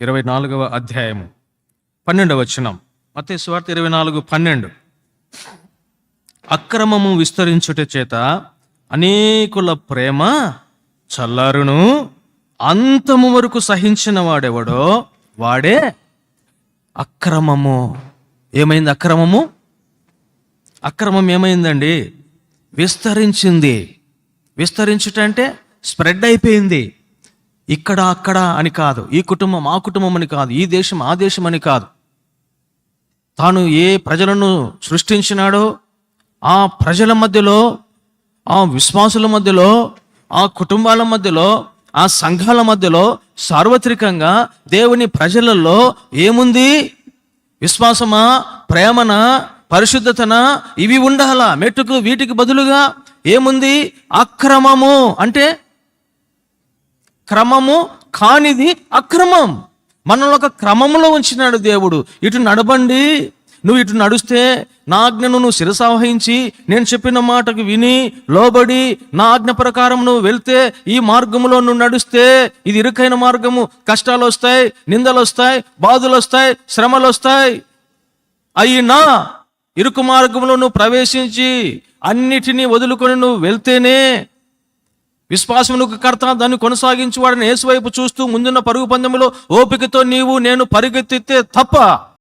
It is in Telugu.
ఇరవై నాలుగవ అధ్యాయము. పన్నెండవ వచనం. మతే స్వార్థ ఇరవై నాలుగు పన్నెండు. అక్రమము విస్తరించుట చేత అనేకుల ప్రేమ చల్లారును. అంతము వరకు సహించిన వాడెవడో? వాడే అక్రమము. ఏమైంది అక్రమము? అక్రమం ఏమైందండి? విస్తరించింది. విస్తరించుట అంటే స్ప్రెడ్ అయిపోయింది. ఇక్కడ అక్కడ అని కాదు. ఈ కుటుంబం ఆ కుటుంబం అని కాదు. ఈ దేశం ఆ దేశం అని కాదు. తాను ఏ ప్రజలను సృష్టించినాడో ఆ ప్రజల మధ్యలో ఆ విశ్వాసుల మధ్యలో ఆ కుటుంబాల మధ్యలో ఆ సంఘాల మధ్యలో సార్వత్రికంగా దేవుని ప్రజలలో ఏముంది? విశ్వాసమా? ప్రేమన? పరిశుద్ధతన? ఇవి ఉండాలా? మెట్టుకు వీటికి బదులుగా ఏముంది? అక్రమము. అంటే క్రమము కానిది అక్రమం. మనల్ని ఒక క్రమంలో ఉంచినాడు దేవుడు. ఇటు నడబండి నువ్వు ఇటు నడుస్తే నా ఆజ్ఞను నువ్వు శిరసావహించి నేను చెప్పిన మాటకు విని లోబడి నా ఆజ్ఞ ప్రకారం నువ్వు వెళ్తే ఈ మార్గంలో నువ్వు నడుస్తే ఇది ఇరుకైన మార్గము. కష్టాలు వస్తాయి నిందలు వస్తాయి బాధలు వస్తాయి శ్రమలు వస్తాయి. అయినా ఇరుకు మార్గంలో నువ్వు ప్రవేశించి అన్నిటినీ వదులుకొని నువ్వు వెళ్తేనే విశ్వాసమునకు కర్త దాన్ని కొనసాగించువాడని యేసువైపు ఏసువైపు చూస్తూ ముందున్న పరుగు పందెంలో ఓపికతో నీవు నేను పరిగెత్తితే తప్ప